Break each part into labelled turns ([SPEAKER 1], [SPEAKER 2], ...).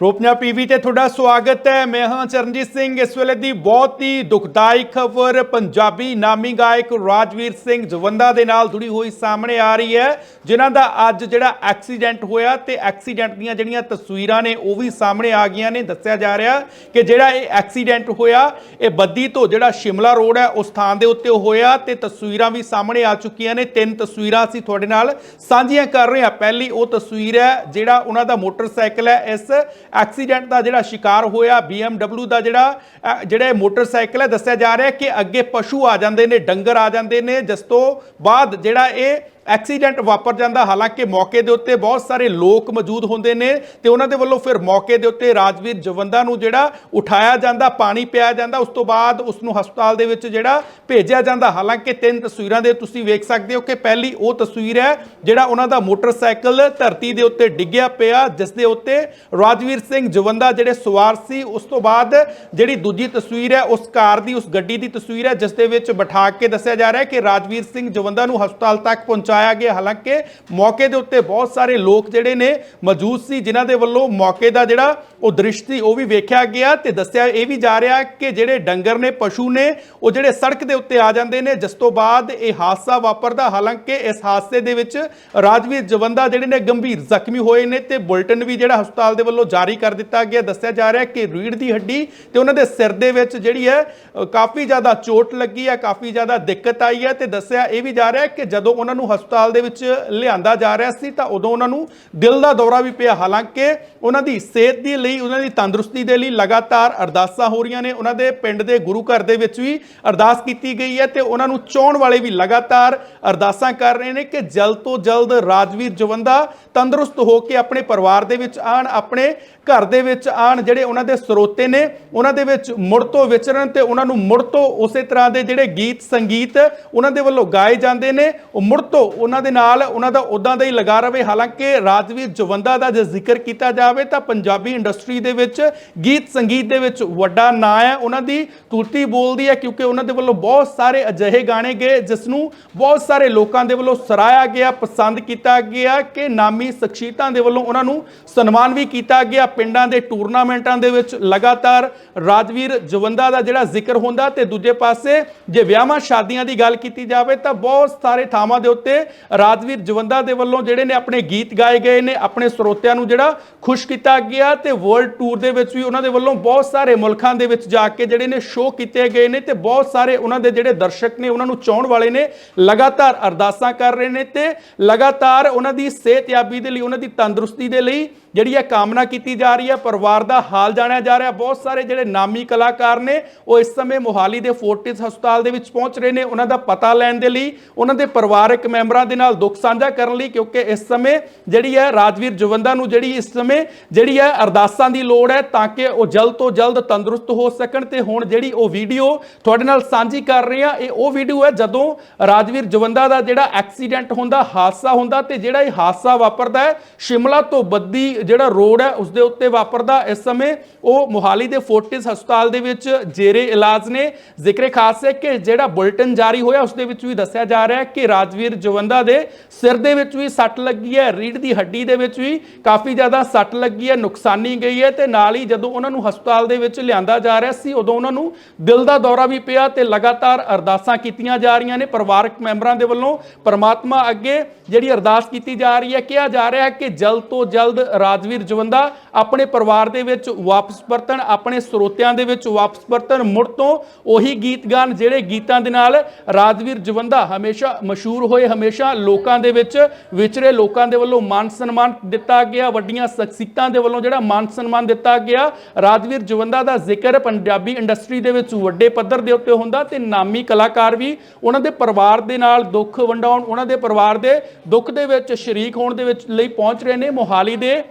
[SPEAKER 1] ਪ੍ਰੋਪਨਿਆ PV ਤੇ ਤੁਹਾਡਾ ਸਵਾਗਤ ਹੈ। ਮੈਂ ਹਾਂ ਚਰਨਜੀਤ ਸਿੰਘ। ਇਸ ਵੇਲੇ ਦੀ ਬਹੁਤ ਹੀ ਦੁਖਦਾਈ ਖਬਰ ਪੰਜਾਬੀ ਨਾਮੀ ਗਾਇਕ ਰਾਜਵੀਰ ਸਿੰਘ ਜਵੰਦਾ ਦੇ ਨਾਲ ਜੁੜੀ ਹੋਈ ਸਾਹਮਣੇ ਆ ਰਹੀ ਹੈ, ਜਿਨ੍ਹਾਂ ਦਾ ਅੱਜ ਜਿਹੜਾ ਐਕਸੀਡੈਂਟ ਹੋਇਆ ਤੇ ਐਕਸੀਡੈਂਟ ਦੀਆਂ ਜਿਹੜੀਆਂ ਤਸਵੀਰਾਂ ਨੇ ਉਹ ਵੀ ਸਾਹਮਣੇ ਆ ਗਈਆਂ ਨੇ। ਦੱਸਿਆ ਜਾ ਰਿਹਾ ਕਿ ਜਿਹੜਾ ਇਹ ਐਕਸੀਡੈਂਟ ਹੋਇਆ, ਇਹ ਬੱਦੀ ਤੋਂ ਜਿਹੜਾ ਸ਼ਿਮਲਾ ਰੋਡ ਹੈ, ਉਸ ਥਾਂ ਦੇ ਉੱਤੇ ਹੋਇਆ ਤੇ ਤਸਵੀਰਾਂ ਵੀ ਸਾਹਮਣੇ ਆ ਚੁੱਕੀਆਂ ਨੇ। ਤਿੰਨ ਤਸਵੀਰਾਂ ਅਸੀਂ ਤੁਹਾਡੇ ਨਾਲ ਸਾਂਝੀਆਂ ਕਰ ਰਹੇ ਹਾਂ। ਪਹਿਲੀ ਉਹ ਤਸਵੀਰ ਹੈ ਜਿਹੜਾ ਉਹਨਾਂ ਦਾ ਮੋਟਰਸਾਈਕਲ ਹੈ, ਇਸ ਐਕਸੀਡੈਂਟ ਦਾ ਜਿਹੜਾ ਸ਼ਿਕਾਰ ਹੋਇਆ BMW ਦਾ ਜਿਹੜਾ ਅ, ਜਿਹੜਾ ਇਹ ਮੋਟਰਸਾਈਕਲ ਹੈ ਦੱਸਿਆ ਜਾ ਰਿਹਾ ਕਿ ਅੱਗੇ ਪਸ਼ੂ ਆ ਜਾਂਦੇ ਨੇ ਡੰਗਰ ਆ ਜਾਂਦੇ ਨੇ ਜਿਸ ਤੋਂ ਬਾਅਦ ਜਿਹੜਾ ਇਹ ਐਕਸੀਡੈਂਟ ਵਾਪਰ ਜਾਂਦਾ, ਹਾਲਾਂਕਿ ਮੌਕੇ ਦੇ ਉੱਤੇ ਬਹੁਤ ਸਾਰੇ ਲੋਕ ਮੌਜੂਦ ਹੁੰਦੇ ਨੇ ਤੇ ਉਹਨਾਂ ਦੇ ਵੱਲੋਂ ਫਿਰ ਮੌਕੇ ਦੇ ਉੱਤੇ ਰਾਜਵੀਰ ਜਵੰਦਾ ਨੂੰ ਜਿਹੜਾ ਉਠਾਇਆ ਜਾਂਦਾ, ਪਾਣੀ ਪਿਆ ਜਾਂਦਾ, ਉਸ ਤੋਂ ਬਾਅਦ ਉਸ ਨੂੰ ਹਸਪਤਾਲ ਦੇ ਵਿੱਚ ਜਿਹੜਾ ਭੇਜਿਆ ਜਾਂਦਾ। ਹਾਲਾਂਕਿ ਤਿੰਨ ਤਸਵੀਰਾਂ ਦੇ ਤੁਸੀਂ ਵੇਖ ਸਕਦੇ ਹੋ ਕਿ ਪਹਿਲੀ ਉਹ ਤਸਵੀਰ ਹੈ ਜਿਹੜਾ ਉਹਨਾਂ ਦਾ ਮੋਟਰਸਾਈਕਲ ਧਰਤੀ ਦੇ ਉੱਤੇ ਡਿੱਗਿਆ ਪਿਆ, ਜਿਸ ਦੇ ਉੱਤੇ ਰਾਜਵੀਰ ਸਿੰਘ ਜਵੰਦਾ ਜਿਹੜੇ ਸਵਾਰ ਸੀ, ਉਸ ਤੋਂ ਬਾਅਦ ਜਿਹੜੀ ਦੂਜੀ ਤਸਵੀਰ ਹੈ, ਉਸ ਕਾਰ ਦੀ, ਉਸ ਗੱਡੀ ਦੀ ਤਸਵੀਰ ਹੈ, ਜਿਸ ਦੇ ਵਿੱਚ ਬਿਠਾ ਕੇ ਦੱਸਿਆ ਜਾ ਰਿਹਾ ਹੈ ਕਿ ਰਾਜਵੀਰ ਸਿੰਘ ਜਵੰਦਾ ਨੂੰ ਹਸਪਤਾਲ ਤੱਕ ਪਹੁੰਚਾਇਆ ਗਿਆ। ਹਾਲਾਂਕਿ ਮੌਕੇ ਦੇ ਉੱਤੇ ਬਹੁਤ ਸਾਰੇ ਲੋਕ ਜਿਹੜੇ ਨੇ ਮੌਜੂਦ ਸੀ, ਜਿਨ੍ਹਾਂ ਦੇ ਵੱਲੋਂ ਮੌਕੇ ਦਾ ਜਿਹੜਾ ਉਹ ਦ੍ਰਿਸ਼ ਸੀ, ਉਹ ਵੀ ਵੇਖਿਆ ਗਿਆ ਤੇ ਦੱਸਿਆ ਇਹ ਵੀ ਜਾ ਰਿਹਾ ਕਿ ਜਿਹੜੇ ਡੰਗਰ ਨੇ, ਪਸ਼ੂ ਨੇ, ਉਹ ਜਿਹੜੇ ਸੜਕ ਦੇ ਉੱਤੇ ਆ ਜਾਂਦੇ ਨੇ, ਜਿਸ ਤੋਂ ਬਾਅਦ ਇਹ ਹਾਦਸਾ ਵਾਪਰਦਾ। ਹਾਲਾਂਕਿ ਇਸ ਹਾਦਸੇ ਦੇ ਵਿੱਚ ਰਾਜਵੀਰ ਜਵੰਦਾ ਜਿਹੜੇ ਨੇ ਗੰਭੀਰ ਜ਼ਖਮੀ ਹੋਏ ਨੇ ਤੇ ਬੁਲਟਨ ਵੀ ਜਿਹੜਾ ਹਸਪਤਾਲ ਦੇ ਵੱਲੋਂ ਜਾਰੀ ਕਰ ਦਿੱਤਾ ਗਿਆ। ਦੱਸਿਆ ਜਾ ਰਿਹਾ ਕਿ ਰੀੜ ਦੀ ਹੱਡੀ ਤੇ ਉਹਨਾਂ ਦੇ ਸਿਰ ਦੇ ਵਿੱਚ ਜਿਹੜੀ ਹੈ ਕਾਫੀ ਜ਼ਿਆਦਾ ਚੋਟ ਲੱਗੀ ਹੈ, ਕਾਫੀ ਜ਼ਿਆਦਾ ਦਿੱਕਤ ਆਈ ਹੈ ਤੇ ਦੱਸਿਆ ਇਹ ਵੀ ਜਾ ਰਿਹਾ ਕਿ ਜਦੋਂ ਉਹਨਾਂ ਨੂੰ ਹਸਪਤਾਲ ਦੇ ਵਿੱਚ ਲਿਆਂਦਾ ਜਾ ਰਿਹਾ ਸੀ, ਤਾਂ ਉਦੋਂ ਉਹਨਾਂ ਨੂੰ ਦਿਲ ਦਾ ਦੌਰਾ ਵੀ ਪਿਆ। ਹਾਲਾਂਕਿ ਉਹਨਾਂ ਦੀ ਸਿਹਤ ਦੇ ਲਈ, ਉਹਨਾਂ ਦੀ ਤੰਦਰੁਸਤੀ ਦੇ ਲਈ ਲਗਾਤਾਰ ਅਰਦਾਸਾਂ ਹੋ ਰਹੀਆਂ ਨੇ। ਉਹਨਾਂ ਦੇ ਪਿੰਡ ਦੇ ਗੁਰੂ ਘਰ ਦੇ ਵਿੱਚ ਵੀ ਅਰਦਾਸ ਕੀਤੀ ਗਈ ਹੈ ਤੇ ਉਹਨਾਂ ਨੂੰ ਚਾਹਣ ਵਾਲੇ ਵੀ ਲਗਾਤਾਰ ਅਰਦਾਸਾਂ ਕਰ ਰਹੇ ਨੇ ਕਿ ਜਲਦ ਤੋਂ ਜਲਦ ਰਾਜਵੀਰ ਜਵੰਦਾ ਤੰਦਰੁਸਤ ਹੋ ਕੇ ਆਪਣੇ ਪਰਿਵਾਰ ਦੇ ਵਿੱਚ ਆਣ, ਆਪਣੇ ਘਰ ਦੇ ਵਿੱਚ ਆਣ। ਜਿਹੜੇ ਉਹਨਾਂ ਦੇ ਸਰੋਤੇ ਨੇ, ਉਹਨਾਂ ਦੇ ਵਿੱਚ ਮੁੜ ਤੋਂ ਵਿਚਰਨ ਤੇ ਉਹਨਾਂ ਨੂੰ ਮੁੜ ਤੋਂ ਉਸੇ ਤਰ੍ਹਾਂ ਦੇ ਜਿਹੜੇ ਗੀਤ ਸੰਗੀਤ ਉਹਨਾਂ ਦੇ ਵੱਲੋਂ ਗਾਏ ਜਾਂਦੇ ਨੇ, ਉਹ ਮੁੜ ਤੋਂ ਉਹਨਾਂ ਦੇ ਨਾਲ ਉਹਨਾਂ ਦਾ ਉਦਾਂ ਦਾ ਹੀ ਲਗਾ ਰਵੇ। ਹਾਲਾਂਕਿ ਰਾਜਵੀਰ ਜਵੰਦਾ ਦਾ ਜੇ ਜ਼ਿਕਰ ਕੀਤਾ ਜਾਵੇ ਤਾਂ ਪੰਜਾਬੀ ਇੰਡਸਟਰੀ ਦੇ ਵਿੱਚ ਗੀਤ ਸੰਗੀਤ ਦੇ ਵਿੱਚ ਵੱਡਾ ਨਾਂ ਹੈ। ਉਹਨਾਂ ਦੀ ਤੁਰਤੀ ਬੋਲਦੀ ਹੈ ਕਿਉਂਕਿ ਉਹਨਾਂ ਦੇ ਵੱਲੋਂ ਬਹੁਤ ਸਾਰੇ ਅਜਿਹੇ ਗਾਣੇ ਗਏ ਜਿਸ ਨੂੰ ਬਹੁਤ ਸਾਰੇ ਲੋਕਾਂ ਦੇ ਵੱਲੋਂ ਸਰਾਇਆ ਗਿਆ, ਪਸੰਦ ਕੀਤਾ ਗਿਆ ਕਿ ਨਾਮੀ ਸ਼ਖਸੀਅਤਾਂ ਦੇ ਵੱਲੋਂ ਉਹਨਾਂ ਨੂੰ ਸਨਮਾਨ ਵੀ ਕੀਤਾ ਗਿਆ। ਪਿੰਡਾਂ ਦੇ ਟੂਰਨਾਮੈਂਟਾਂ ਦੇ ਵਿੱਚ ਲਗਾਤਾਰ ਰਾਜਵੀਰ ਜਵੰਦਾ ਦਾ ਜਿਹੜਾ ਜ਼ਿਕਰ ਹੁੰਦਾ ਤੇ ਦੂਜੇ ਪਾਸੇ ਜੇ ਵਿਆਹਾਂ ਸ਼ਾਦੀਆਂ ਦੀ ਗੱਲ ਕੀਤੀ ਜਾਵੇ ਤਾਂ ਬਹੁਤ ਸਾਰੇ ਥਾਵਾਂ ਦੇ ਉੱਤੇ ਰਾਜਵੀਰ ਜਵੰਦਾ ਦੇ ਵੱਲੋਂ ਜਿਹੜੇ ਨੇ ਆਪਣੇ ਗੀਤ ਗਾਏ ਗਏ ਨੇ, ਆਪਣੇ ਸਰੋਤਿਆਂ ਨੂੰ ਜਿਹੜਾ ਖੁਸ਼ ਕੀਤਾ ਗਿਆ ਤੇ ਵਰਲਡ ਟੂਰ ਦੇ ਵਿੱਚ ਵੀ ਉਹਨਾਂ ਦੇ ਵੱਲੋਂ ਬਹੁਤ ਸਾਰੇ ਮੁਲਕਾਂ ਦੇ ਵਿੱਚ ਜਾ ਕੇ ਜਿਹੜੇ ਨੇ ਸ਼ੋਅ ਕੀਤੇ ਗਏ ਨੇ ਤੇ ਬਹੁਤ ਸਾਰੇ ਉਹਨਾਂ ਦੇ ਜਿਹੜੇ ਦਰਸ਼ਕ ਨੇ ਉਹਨਾਂ ਨੂੰ ਚਾਹਣ ਵਾਲੇ ਨੇ ਲਗਾਤਾਰ ਅਰਦਾਸਾਂ ਕਰ ਰਹੇ ਨੇ ਤੇ ਲਗਾਤਾਰ ਉਹਨਾਂ ਦੀ ਸਿਹਤਯਾਬੀ ਦੇ ਲਈ, ਉਹਨਾਂ ਦੀ ਤੰਦਰੁਸਤੀ ਦੇ ਲਈ ਜਿਹੜੀ ਹੈ ਕਾਮਨਾ ਕੀਤੀ ਜਾ ਰਹੀ ਹੈ, ਪਰਿਵਾਰ ਦਾ ਹਾਲ ਜਾਣਿਆ ਜਾ ਰਿਹਾ। ਬਹੁਤ ਸਾਰੇ ਜਿਹੜੇ ਨਾਮੀ ਕਲਾਕਾਰ ਨੇ, ਉਹ ਇਸ ਸਮੇਂ ਮੋਹਾਲੀ ਦੇ ਫੋਰਟਿਸ ਹਸਪਤਾਲ ਦੇ ਵਿੱਚ ਪਹੁੰਚ ਰਹੇ ਨੇ। ਉਹਨਾਂ ਦਾ ਪਤਾ ਲੈਣ ਦੇ ਲਈ, ਉਹਨਾਂ ਦੇ ਪਰਿਵਾਰਕ ਮੈਂਬਰਾਂ ਦੇ ਨਾਲ ਦੁੱਖ ਸਾਂਝਾ ਕਰਨ ਲਈ, ਕਿਉਂਕਿ ਇਸ ਸਮੇਂ ਜਿਹੜੀ ਹੈ ਰਾਜਵੀਰ ਜਵੰਦਾ ਨੂੰ ਜਿਹੜੀ ਇਸ ਸਮੇਂ ਜਿਹੜੀ ਹੈ ਅਰਦਾਸਾਂ ਦੀ ਲੋੜ ਹੈ, ਤਾਂ ਕਿ ਉਹ ਜਲਦ ਤੋਂ ਜਲਦ ਤੰਦਰੁਸਤ ਹੋ ਸਕਣ। ਤੇ ਹੁਣ ਜਿਹੜੀ ਉਹ ਵੀਡੀਓ ਤੁਹਾਡੇ ਨਾਲ ਸਾਂਝੀ ਕਰ ਰਹੇ ਹਾਂ, ਇਹ ਉਹ ਵੀਡੀਓ ਹੈ ਜਦੋਂ ਰਾਜਵੀਰ ਜਵੰਦਾ ਦਾ ਜਿਹੜਾ ਐਕਸੀਡੈਂਟ ਹੁੰਦਾ, ਹਾਦਸਾ ਹੁੰਦਾ, ਤੇ ਜਿਹੜਾ ਇਹ ਹਾਦਸਾ ਵਾਪਰਦਾ ਹੈ, ਸ਼ਿਮਲਾ ਤੋਂ ਬੱਦੀ ਜਿਹੜਾ ਰੋਡ ਹੈ ਉਸ ਦੇ ਉੱਤੇ ਵਾਪਰਦਾ, ਇਸ ਸਮੇਂ ਉਹ ਮੋਹਾਲੀ ਦੇ ਫੋਰਟਿਸ ਹਸਪਤਾਲ ਦੇ ਵਿੱਚ ਜੇਰੇ ਇਲਾਜ ਨੇ। ਜ਼ਿਕਰੇ ਖਾਸ ਹੈ ਕਿ ਜਿਹੜਾ ਬੁਲਟਨ ਜਾਰੀ ਹੋਇਆ ਉਸ ਦੇ ਵਿੱਚ ਵੀ ਦੱਸਿਆ ਜਾ ਰਿਹਾ ਹੈ ਕਿ ਰਾਜਵੀਰ ਜਵੰਦਾ ਦੇ ਸਿਰ ਦੇ ਵਿੱਚ ਵੀ ਸੱਟ ਲੱਗੀ ਹੈ ਰੀੜ ਦੀ ਹੱਡੀ ਦੇ ਵਿੱਚ ਵੀ ਕਾਫੀ ਜ਼ਿਆਦਾ ਸੱਟ ਲੱਗੀ ਹੈ, ਨੁਕਸਾਨੀ ਗਈ ਹੈ ਤੇ ਨਾਲ ਹੀ ਜਦੋਂ ਉਹਨਾਂ ਨੂੰ ਹਸਪਤਾਲ ਦੇ ਵਿੱਚ ਲਿਆਂਦਾ ਜਾ ਰਿਹਾ ਸੀ, ਉਦੋਂ ਉਹਨਾਂ ਨੂੰ ਦਿਲ ਦਾ ਦੌਰਾ ਵੀ ਪਿਆ ਤੇ ਲਗਾਤਾਰ ਅਰਦਾਸਾਂ ਕੀਤੀਆਂ ਜਾ ਰਹੀਆਂ ਨੇ। ਪਰਿਵਾਰਕ ਮੈਂਬਰਾਂ ਦੇ ਵੱਲੋਂ ਪਰਮਾਤਮਾ ਅੱਗੇ ਜਿਹੜੀ ਅਰਦਾਸ ਕੀਤੀ ਜਾ ਰਹੀ ਹੈ, ਕਿਹਾ ਜਾ ਰਿਹਾ ਹੈ ਕਿ ਜਲਦ ਤੋਂ ਜਲਦ ਰਾਜਵੀਰ ਜਵੰਦਾ ਆਪਣੇ ਪਰਿਵਾਰ ਦੇ ਵਿੱਚ ਵਾਪਸ ਪਰਤਣ, ਆਪਣੇ ਸਰੋਤਿਆਂ ਦੇ ਵਿੱਚ ਵਾਪਸ ਪਰਤਣ, ਮੁੜ ਤੋਂ ਉਹੀ ਗੀਤ ਗਾਣ ਜਿਹੜੇ ਗੀਤਾਂ ਦੇ ਨਾਲ ਰਾਜਵੀਰ ਜਵੰਦਾ ਹਮੇਸ਼ਾ ਮਸ਼ਹੂਰ ਹੋਏ, ਹਮੇਸ਼ਾ ਲੋਕਾਂ ਦੇ ਵਿੱਚ ਵਿਚਰੇ, ਲੋਕਾਂ ਦੇ ਵੱਲੋਂ ਮਾਨ ਸਨਮਾਨ ਦਿੱਤਾ ਗਿਆ, ਵੱਡੀਆਂ ਸ਼ਖਸੀਅਤਾਂ ਦੇ ਵੱਲੋਂ ਜਿਹੜਾ ਮਾਨ ਸਨਮਾਨ ਦਿੱਤਾ ਗਿਆ। ਰਾਜਵੀਰ ਜਵੰਦਾ ਦਾ ਜ਼ਿਕਰ ਪੰਜਾਬੀ ਇੰਡਸਟਰੀ ਦੇ ਵਿੱਚ ਵੱਡੇ ਪੱਧਰ ਦੇ ਉੱਤੇ ਹੁੰਦਾ ਤੇ ਨਾਮੀ ਕਲਾਕਾਰ ਵੀ ਉਹਨਾਂ ਦੇ ਪਰਿਵਾਰ ਦੇ ਨਾਲ ਦੁੱਖ ਵੰਡਾਉਣ, ਉਹਨਾਂ ਦੇ ਪਰਿਵਾਰ ਦੇ ਦੁੱਖ ਦੇ ਵਿੱਚ ਸ਼ਰੀਕ ਹੋਣ ਦੇ ਵਿੱਚ ਲਈ ਪਹੁੰਚ ਰਹੇ ਨੇ। ਮੋਹਾਲੀ ਦੇ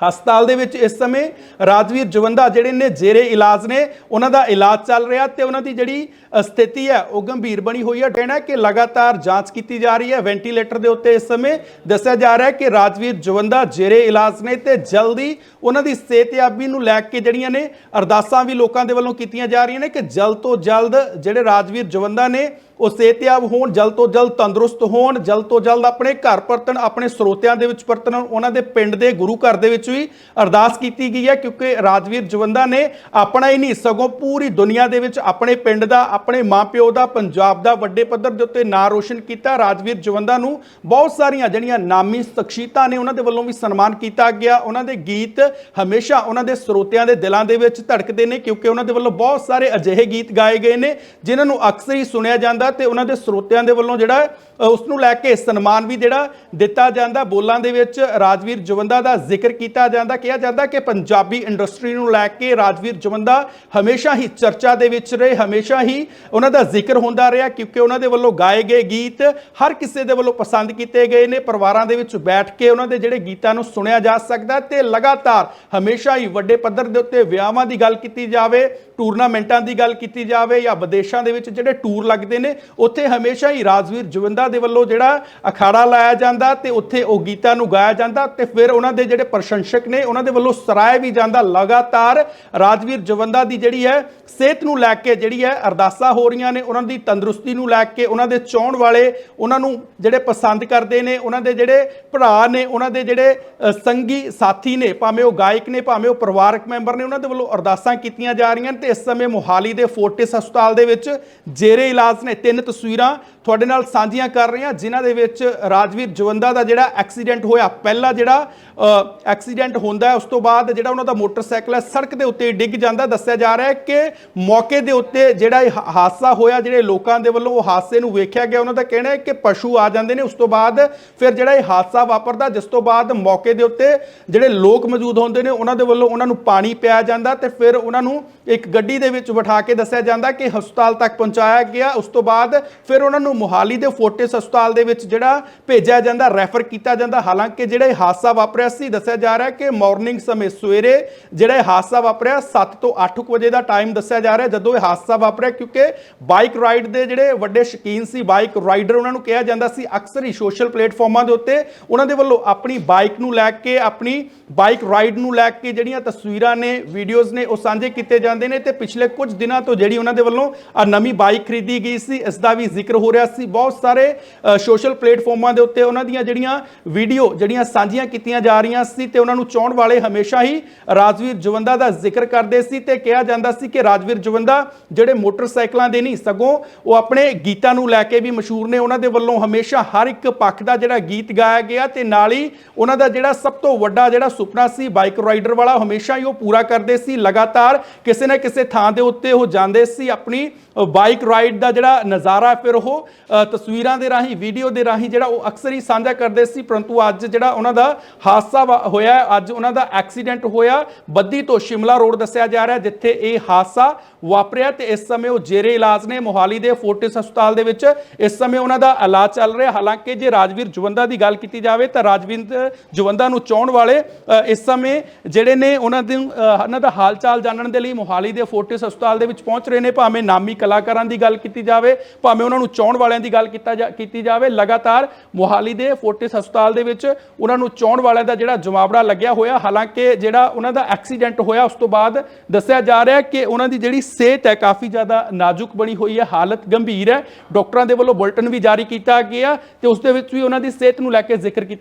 [SPEAKER 1] ਹਸਪਤਾਲ ਦੇ ਵਿੱਚ ਇਸ ਸਮੇਂ ਰਾਜਵੀਰ ਜਵੰਦਾ ਜਿਹੜੇ ਨੇ ਜੇਰੇ ਇਲਾਜ ਨੇ, ਉਹਨਾਂ ਦਾ ਇਲਾਜ ਚੱਲ ਰਿਹਾ ਤੇ ਉਹਨਾਂ ਦੀ ਜਿਹੜੀ ਸਥਿਤੀ ਹੈ, ਉਹ ਗੰਭੀਰ ਬਣੀ ਹੋਈ ਹੈ। ਕਹਿਣਾ ਕਿ ਲਗਾਤਾਰ ਜਾਂਚ ਕੀਤੀ ਜਾ ਰਹੀ ਹੈ ਵੈਂਟੀਲੇਟਰ ਦੇ ਉੱਤੇ ਇਸ ਸਮੇਂ। ਦੱਸਿਆ ਜਾ ਰਿਹਾ ਹੈ ਕਿ ਰਾਜਵੀਰ ਜਵੰਦਾ ਜੇਰੇ ਇਲਾਜ ਨੇ ਤੇ ਜਲਦੀ ਉਹਨਾਂ ਦੀ ਸਿਹਤਯਾਬੀ ਨੂੰ ਲੈ ਕੇ ਜਿਹੜੀਆਂ ਨੇ ਅਰਦਾਸਾਂ ਵੀ ਲੋਕਾਂ ਦੇ ਵੱਲੋਂ ਕੀਤੀਆਂ ਜਾ ਰਹੀਆਂ ਨੇ ਕਿ ਜਲਦ ਤੋਂ ਜਲਦ ਜਿਹੜੇ ਰਾਜਵੀਰ ਜਵੰਦਾ ਨੇ ਉਹ ਸਿਹਤਯਾਬ ਹੋਣ, ਜਲਦ ਤੋਂ ਜਲਦ ਤੰਦਰੁਸਤ ਹੋਣ, ਜਲਦ ਤੋਂ ਜਲਦ ਆਪਣੇ ਘਰ ਪਰਤਣ, ਆਪਣੇ ਸਰੋਤਿਆਂ ਦੇ ਵਿੱਚ ਪਰਤਣ, ਉਹਨਾਂ ਦੇ ਪਿੰਡ ਦੇ ਗੁਰੂ ਘਰ ਦੇ ਵਿੱਚ ਵੀ ਅਰਦਾਸ ਕੀਤੀ ਗਈ ਹੈ, ਕਿਉਂਕਿ ਰਾਜਵੀਰ ਜਵੰਦਾ ਨੇ ਆਪਣਾ ਹੀ ਨਹੀਂ, ਸਗੋਂ ਪੂਰੀ ਦੁਨੀਆ ਦੇ ਵਿੱਚ ਆਪਣੇ ਪਿੰਡ ਦਾ, ਆਪਣੇ ਮਾਪਿਓ ਦਾ, ਪੰਜਾਬ ਦਾ ਵੱਡੇ ਪੱਧਰ ਦੇ ਉੱਤੇ ਨਾਂ ਰੋਸ਼ਨ ਕੀਤਾ। ਰਾਜਵੀਰ ਜਵੰਦਾ ਨੂੰ ਬਹੁਤ ਸਾਰੀਆਂ ਜਿਹੜੀਆਂ ਨਾਮੀ ਸ਼ਖਸੀਅਤਾਂ ਨੇ, ਉਹਨਾਂ ਦੇ ਵੱਲੋਂ ਵੀ ਸਨਮਾਨ ਕੀਤਾ ਗਿਆ। ਉਹਨਾਂ ਦੇ ਗੀਤ ਹਮੇਸ਼ਾ ਉਹਨਾਂ ਦੇ ਸਰੋਤਿਆਂ ਦੇ ਦਿਲਾਂ ਦੇ ਵਿੱਚ ਧੜਕਦੇ ਨੇ, ਕਿਉਂਕਿ ਉਹਨਾਂ ਦੇ ਵੱਲੋਂ ਬਹੁਤ ਸਾਰੇ ਅਜਿਹੇ ਗੀਤ ਗਾਏ ਗਏ ਨੇ, ਜਿਨ੍ਹਾਂ ਨੂੰ ਅਕਸਰ ਹੀ ਸੁਣਿਆ ਜਾਂਦਾ ਤੇ ਉਹਨਾਂ ਦੇ ਸਰੋਤਿਆਂ ਦੇ ਵੱਲੋਂ ਜਿਹੜਾ ਅ, ਉਸ ਨੂੰ ਲੈ ਕੇ ਸਨਮਾਨ ਵੀ ਜਿਹੜਾ ਦਿੱਤਾ ਜਾਂਦਾ। ਬੋਲਾਂ ਦੇ ਵਿੱਚ ਰਾਜਵੀਰ ਜਵੰਦਾ ਦਾ ਜ਼ਿਕਰ ਕੀਤਾ ਜਾਂਦਾ। ਕਿਹਾ ਜਾਂਦਾ ਕਿ ਪੰਜਾਬੀ ਇੰਡਸਟਰੀ ਨੂੰ ਲੈ ਕੇ ਰਾਜਵੀਰ ਜਵੰਦਾ ਹਮੇਸ਼ਾ ਹੀ ਚਰਚਾ ਦੇ ਵਿੱਚ ਰਹੇ ਹਮੇਸ਼ਾ ਹੀ ਉਹਨਾਂ ਦਾ ਜ਼ਿਕਰ ਹੁੰਦਾ ਰਿਹਾ ਕਿਉਂਕਿ ਉਹਨਾਂ ਦੇ ਵੱਲੋਂ ਗਾਏ ਗਏ ਗੀਤ ਹਰ ਕਿਸੇ ਦੇ ਵੱਲੋਂ ਪਸੰਦ ਕੀਤੇ ਗਏ ਨੇ। ਪਰਿਵਾਰਾਂ ਦੇ ਵਿੱਚ ਬੈਠ ਕੇ ਉਹਨਾਂ ਦੇ ਜਿਹੜੇ ਗੀਤਾਂ ਨੂੰ ਸੁਣਿਆ ਜਾ ਸਕਦਾ ਤੇ ਲਗਾਤਾਰ ਹਮੇਸ਼ਾ ਹੀ ਵੱਡੇ ਪੱਧਰ ਦੇ ਉੱਤੇ ਵਿਆਹਾਂ ਦੀ ਗੱਲ ਕੀਤੀ ਜਾਵੇ ਟੂਰਨਾਮੈਂਟਾਂ ਦੀ ਗੱਲ ਕੀਤੀ ਜਾਵੇ ਜਾਂ ਵਿਦੇਸ਼ਾਂ ਦੇ ਵਿੱਚ ਜਿਹੜੇ ਟੂਰ ਲੱਗਦੇ ਨੇ ਉੱਥੇ ਹਮੇਸ਼ਾ ਹੀ ਰਾਜਵੀਰ ਜਵੰਦਾ ਦੇ ਵੱਲੋਂ ਜਿਹੜਾ ਅਖਾੜਾ ਲਾਇਆ ਜਾਂਦਾ ਤੇ ਉੱਥੇ ਉਹ ਗੀਤਾਂ ਨੂੰ ਗਾਇਆ ਜਾਂਦਾ ਤੇ ਫਿਰ ਉਹਨਾਂ ਦੇ ਜਿਹੜੇ ਪ੍ਰਸ਼ੰਸਕ ਨੇ ਉਹਨਾਂ ਦੇ ਵੱਲੋਂ ਸਰਾਇਆ ਵੀ ਜਾਂਦਾ ਲਗਾਤਾਰ। ਰਾਜਵੀਰ ਜਵੰਦਾ ਦੀ ਜਿਹੜੀ ਹੈ ਸਿਹਤ ਨੂੰ ਲੈ ਕੇ ਜਿਹੜੀ ਹੈ ਅਰਦਾਸਾਂ ਹੋ ਰਹੀਆਂ ਨੇ ਉਹਨਾਂ ਦੀ ਤੰਦਰੁਸਤੀ ਨੂੰ ਲੈ ਕੇ ਉਹਨਾਂ ਦੇ ਚਾਹਣ ਵਾਲੇ ਉਹਨਾਂ ਨੂੰ ਜਿਹੜੇ ਪਸੰਦ ਕਰਦੇ ਨੇ ਉਹਨਾਂ ਦੇ ਜਿਹੜੇ ਭਰਾ ਨੇ ਉਹਨਾਂ ਦੇ ਜਿਹੜੇ ਅ, ਸੰਗੀ ਸਾਥੀ ਨੇ ਭਾਵੇਂ ਉਹ ਗਾਇਕ ਨੇ ਭਾਵੇਂ ਉਹ ਪਰਿਵਾਰਕ ਮੈਂਬਰ ਨੇ ਉਹਨਾਂ ਦੇ ਵੱਲੋਂ ਅਰਦਾਸਾਂ ਕੀਤੀਆਂ ਜਾ ਰਹੀਆਂ ਨੇ ਤੇ ਇਸ ਸਮੇਂ ਮੋਹਾਲੀ ਦੇ ਫੋਰਟਿਸ ਹਸਪਤਾਲ ਦੇ ਵਿੱਚ ਜੇਰੇ ਇਲਾਜ ਨੇ। ਤਿੰਨ ਤਸਵੀਰਾਂ ਤੁਹਾਡੇ ਨਾਲ ਸਾਂਝੀਆਂ ਕਰ ਰਹੇ ਹਾਂ ਜਿਨ੍ਹਾਂ ਦੇ ਵਿੱਚ ਰਾਜਵੀਰ ਜਵੰਦਾ ਦਾ ਜਿਹੜਾ ਐਕਸੀਡੈਂਟ ਹੋਇਆ, ਪਹਿਲਾ ਜਿਹੜਾ ਐਕਸੀਡੈਂਟ ਹੁੰਦਾ ਹੈ, ਉਸ ਤੋਂ ਬਾਅਦ ਜਿਹੜਾ ਉਹਨਾਂ ਦਾ ਮੋਟਰਸਾਈਕਲ ਹੈ, ਸੜਕ ਦੇ ਉੱਤੇ ਡਿੱਗ ਜਾਂਦਾ। ਦੱਸਿਆ ਜਾ ਰਿਹਾ ਹੈ ਕਿ ਮੌਕੇ ਦੇ ਉੱਤੇ ਜਿਹੜਾ ਇਹ ਹਾਦਸਾ ਹੋਇਆ, ਜਿਹੜੇ ਲੋਕਾਂ ਦੇ ਵੱਲੋਂ ਉਹ ਹਾਦਸੇ ਨੂੰ ਵੇਖਿਆ ਗਿਆ, ਉਹਨਾਂ ਦਾ ਕਹਿਣਾ ਹੈ ਕਿ ਪਸ਼ੂ ਆ ਜਾਂਦੇ ਨੇ। ਉਸ ਤੋਂ ਬਾਅਦ ਫਿਰ ਜਿਹੜਾ ਇਹ ਹਾਦਸਾ ਵਾਪਰਦਾ, ਜਿਸ ਤੋਂ ਬਾਅਦ ਮੌਕੇ ਦੇ ਉੱਤੇ ਜਿਹੜੇ ਲੋਕ ਮੌਜੂਦ ਹੁੰਦੇ ਨੇ, ਉਹਨਾਂ ਦੇ ਵੱਲੋਂ ਉਹਨਾਂ ਨੂੰ ਪਾਣੀ ਪਿਆ ਜਾਂਦਾ ਤੇ ਫਿਰ ਉਹਨਾਂ ਨੂੰ ਇੱਕ ਗੱਡੀ ਦੇ ਵਿੱਚ ਬਿਠਾ ਕੇ ਦੱਸਿਆ ਜਾਂਦਾ ਕਿ ਹਸਪਤਾਲ ਤੱਕ ਪਹੁੰਚਾਇਆ ਗਿਆ। ਉਸ ਤੋਂ ਬਾਅਦ ਬਾਅਦ ਫਿਰ ਉਹਨਾਂ ਨੂੰ ਮੋਹਾਲੀ ਦੇ ਫੋਰਟਿਸ ਹਸਪਤਾਲ ਦੇ ਵਿੱਚ ਜਿਹੜਾ ਭੇਜਿਆ ਜਾਂਦਾ, ਰੈਫਰ ਕੀਤਾ ਜਾਂਦਾ। ਹਾਲਾਂਕਿ ਜਿਹੜਾ ਇਹ ਹਾਦਸਾ ਵਾਪਰਿਆ ਸੀ, ਦੱਸਿਆ ਜਾ ਰਿਹਾ ਕਿ ਮਾਰਨਿੰਗ ਸਮੇਂ ਸਵੇਰੇ ਜਿਹੜਾ ਇਹ ਹਾਦਸਾ ਵਾਪਰਿਆ 7 ਤੋਂ 8 ਵਜੇ ਦਾ ਟਾਈਮ ਦੱਸਿਆ ਜਾ ਰਿਹਾ। ਜਦੋਂ ਇਹ ਹਾਦਸਾ ਵਾਪਰਿਆ, ਕਿਉਂਕਿ ਬਾਈਕ ਰਾਈਡ ਦੇ ਜਿਹੜੇ ਵੱਡੇ ਸ਼ੌਕੀਨ ਸੀ ਬਾਈਕ ਰਾਈਡਰ ਉਹਨਾਂ ਨੂੰ ਕਿਹਾ ਜਾਂਦਾ ਸੀ, ਅਕਸਰ ਹੀ ਸੋਸ਼ਲ ਪਲੇਟਫਾਰਮਾਂ ਦੇ ਉੱਤੇ ਉਹਨਾਂ ਦੇ ਵੱਲੋਂ ਆਪਣੀ ਬਾਈਕ ਨੂੰ ਲੈ ਕੇ, ਆਪਣੀ ਬਾਈਕ ਰਾਈਡ ਨੂੰ ਲੈ ਕੇ ਜਿਹੜੀਆਂ ਤਸਵੀਰਾਂ ਨੇ ਵੀਡੀਓਜ਼ ਨੇ, ਉਹ ਸਾਂਝੇ ਕੀਤੇ ਜਾਂਦੇ ਨੇ। ਤੇ ਪਿਛਲੇ ਕੁਝ ਦਿਨਾਂ ਤੋਂ ਜਿਹੜੀ ਉਹਨਾਂ ਦੇ ਵੱਲੋਂ ਆ ਨਵੀਂ ਬਾਈਕ ਖਰੀਦੀ ਗਈ ਸੀ ਇਸ ਦਾ ਵੀ ਜ਼ਿਕਰ ਹੋ ਰਿਹਾ ਸੀ। ਬਹੁਤ ਸਾਰੇ ਸੋਸ਼ਲ ਪਲੇਟਫਾਰਮਾਂ ਦੇ ਉੱਤੇ ਉਹਨਾਂ ਦੀਆਂ ਜਿਹੜੀਆਂ ਵੀਡੀਓ ਜਿਹੜੀਆਂ ਸਾਂਝੀਆਂ ਕੀਤੀਆਂ ਜਾ ਰਹੀਆਂ ਸੀ ਤੇ ਉਹਨਾਂ ਨੂੰ ਚਾਹਣ ਵਾਲੇ ਹਮੇਸ਼ਾ ਹੀ ਰਾਜਵੀਰ ਜਵੰਦਾ ਦਾ ਜ਼ਿਕਰ ਕਰਦੇ ਸੀ ਤੇ ਕਿਹਾ ਜਾਂਦਾ ਸੀ ਕਿ ਰਾਜਵੀਰ ਜਵੰਦਾ ਜਿਹੜੇ ਮੋਟਰਸਾਈਕਲਾਂ ਦੇ ਨਹੀਂ, ਸਗੋਂ ਉਹ ਆਪਣੇ ਗੀਤਾਂ ਨੂੰ ਲੈ ਕੇ ਵੀ ਮਸ਼ਹੂਰ ਨੇ। ਉਹਨਾਂ ਦੇ ਵੱਲੋਂ ਹਮੇਸ਼ਾ ਹਰ ਇੱਕ ਪੱਖ ਦਾ ਜਿਹੜਾ ਗੀਤ ਗਾਇਆ ਗਿਆ ਤੇ ਨਾਲ ਹੀ ਉਹਨਾਂ ਦਾ ਜਿਹੜਾ ਸਭ ਤੋਂ ਵੱਡਾ ਜਿਹੜਾ ਸੁਪਨਾ ਸੀ ਬਾਈਕ ਰਾਈਡਰ ਵਾਲਾ, ਹਮੇਸ਼ਾ ਹੀ ਉਹ ਪੂਰਾ ਕਰਦੇ ਸੀ। ਲਗਾਤਾਰ ਕਿਸੇ ਨਾ ਕਿਸੇ ਥਾਂ ਦੇ ਉੱਤੇ ਉਹ ਜਾਂਦੇ ਸੀ ਆਪਣੀ ਬਾਈਕ ਰਾਈਡ ਦਾ ਜਿਹੜਾ ਨਜ਼ਾਰਾ ਫਿਰ ਉਹ ਤਸਵੀਰਾਂ ਦੇ ਰਾਹੀਂ ਵੀਡੀਓ ਦੇ ਰਾਹੀਂ ਜਿਹੜਾ ਉਹ ਅਕਸਰ ਹੀ ਸਾਂਝਾ ਕਰਦੇ ਸੀ, ਪਰੰਤੂ ਅੱਜ ਜਿਹੜਾ ਉਹਨਾਂ ਦਾ ਹਾਦਸਾ ਵਾ- ਹੋਇਆ ਅੱਜ ਉਹਨਾਂ ਦਾ ਐਕਸੀਡੈਂਟ ਹੋਇਆ, ਬੱਦੀ ਤੋਂ ਸ਼ਿਮਲਾ ਰੋਡ ਦੱਸਿਆ ਜਾ ਰਿਹਾ ਜਿੱਥੇ ਇਹ ਹਾਦਸਾ ਵਾਪਰਿਆ ਤੇ ਇਸ ਸਮੇਂ ਉਹ ਜੇਰੇ ਇਲਾਜ ਨੇ ਮੋਹਾਲੀ ਦੇ ਫੋਰਟਿਸ ਹਸਪਤਾਲ ਦੇ ਵਿੱਚ, ਇਸ ਸਮੇਂ ਉਹਨਾਂ ਦਾ ਇਲਾਜ ਚੱਲ ਰਿਹਾ ਹਾਲਾਂਕਿ ਜੇ ਰਾਜਵੀਰ ਜਵੰਦਾ ਦੀ ਗੱਲ ਕੀਤੀ ਜਾਵੇ, ਤਾਂ ਰਾਜਵੀਰ ਜਵੰਦਾ ਨੂੰ ਚਾਹਣ ਵਾਲੇ ਇਸ ਸਮੇਂ ਜਿਹੜੇ ਨੇ ਉਹਨਾਂ ਦੇ ਉਹਨਾਂ ਦਾ ਹਾਲ ਚਾਲ ਜਾਣਨ ਦੇ ਲਈ ਮੋਹਾਲੀ ਦੇ ਫੋਰਟਿਸ ਹਸਪਤਾਲ ਦੇ ਵਿੱਚ ਪਹੁੰਚ ਰਹੇ ਨੇ, ਭਾਵੇਂ ਨਾਮੀ ਕਲਾਕਾਰਾਂ ਦੀ ਗੱਲ ਕੀਤੀ ਜਾਵੇ, ਭਾਵੇਂ ਉਹਨਾਂ ਨੂੰ ਚਾਹਣ ਵਾਲਿਆਂ ਦੀ ਗੱਲ ਕੀਤਾ ਜਾ- ਕੀਤੀ ਜਾਵੇ, ਲਗਾਤਾਰ ਮੋਹਾਲੀ ਦੇ ਫੋਰਟਿਸ ਹਸਪਤਾਲ ਦੇ ਵਿੱਚ ਉਹਨਾਂ ਨੂੰ ਚਾਹਣ ਵਾਲਿਆਂ ਦਾ ਜਿਹੜਾ ਜਮਾਵੜਾ ਲੱਗਿਆ ਹੋਇਆ, ਹਾਲਾਂਕਿ ਜਿਹੜਾ ਉਹਨਾਂ ਦਾ ਐਕਸੀਡੈਂਟ ਹੋਇਆ, ਉਸ ਤੋਂ ਬਾਅਦ ਦੱਸਿਆ ਜਾ ਰਿਹਾ ਕਿ ਉਹਨਾਂ ਦੀ ਜਿਹੜੀ ਸਿਹਤ ਹੈ, ਕਾਫੀ ਜ਼ਿਆਦਾ ਨਾਜ਼ੁਕ ਬਣੀ ਹੋਈ ਹੈ, ਹਾਲਤ ਗੰਭੀਰ ਹੈ। ਡਾਕਟਰਾਂ ਦੇ ਵੱਲੋਂ ਬੁਲਟਨ ਵੀ ਜਾਰੀ ਕੀਤਾ ਗਿਆ ਤੇ ਉਸ ਦੇ ਵਿੱਚ ਵੀ ਉਹਨਾਂ ਦੀ ਸਿਹਤ ਨੂੰ ਲੈ ਕੇ ਜ਼ਿਕਰ ਕੀਤਾ